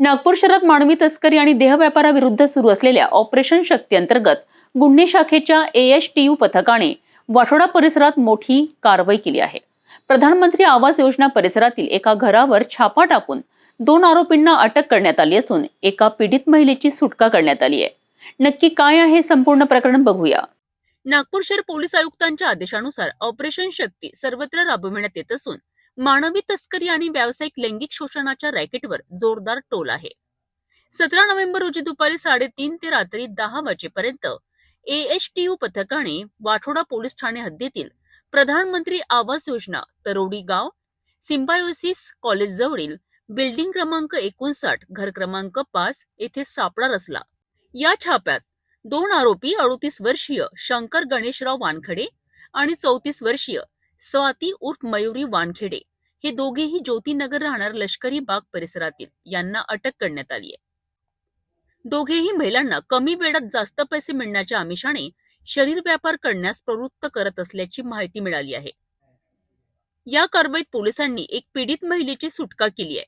नागपूर शहरात मानवी तस्करी आणि देहव्यापाराविरुद्ध सुरू असलेल्या ऑपरेशन शक्ती अंतर्गत गुन्हे शाखेच्या एएचटीयू पथकाने वाठोडा परिसरात मोठी कारवाई केली आहे. प्रधानमंत्री आवास योजना परिसरातील एका घरावर छापा टाकून दोन आरोपींना अटक करण्यात आली असून एका पीडित महिलेची सुटका करण्यात आली आहे. नक्की काय आहे संपूर्ण प्रकरण बघूया. नागपूर शहर पोलीस आयुक्तांच्या आदेशानुसार ऑपरेशन शक्ती सर्वत्र राबविण्यात येत असून मानवी तस्करी आणि व्यावसायिक लैंगिक शोषणाच्या रॅकेटवर जोरदार टोल आहे. सतरा नोव्हेंबर रोजी दुपारी साडेतीन ते रात्री दहा वाजेपर्यंत एएचटीयू पथकाने वाठोडा पोलीस ठाणे हद्दीतील प्रधानमंत्री आवास योजना तरोडी गाव सिम्बायोसिस कॉलेज जवळील बिल्डिंग क्रमांक एकोणसाठ घर क्रमांक पाच येथे सापळा रचला. या छाप्यात दोन आरोपी अडोतीस वर्षीय शंकर गणेशराव वानखडे आणि चौतीस वर्षीय स्वाती उर्फ मयुरी वानखेडे हे दोघेही ज्योतीनगर राहणार लष्करी बाग परिसरातील यांना अटक करण्यात आली आहे. दोघेही महिलांना कमी वेळात जास्त पैसे मिळण्याच्या आमिषाने शरीर व्यापार करण्यास प्रवृत्त करत असल्याची माहिती मिळाली आहे. या कारवाईत पोलिसांनी एक पीडित महिलेची सुटका केली आहे.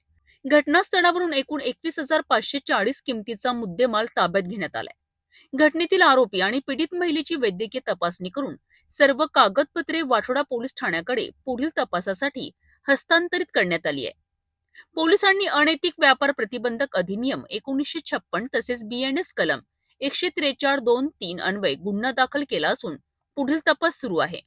घटनास्थळावरून एकूण एकवीस हजार पाचशे चाळीस किमतीचा मुद्देमाल ताब्यात घेण्यात आलाय. घटनेतील आरोपी आणि पीडित महिलेची वैद्यकीय तपासणी करून सर्व कागदपत्रे वाठोडा पोलीस ठाण्याकडे पुढील तपासासाठी हस्तांतरित करण्यात आली आहे. पोलिसांनी अनैतिक व्यापार प्रतिबंधक अधिनियम एकोणीसशे छप्पन तसेच बीएनएस कलम एकशे त्रेचाळ दोन तीन अन्वय गुन्हा दाखल केला असून पुढील तपास सुरू आहे.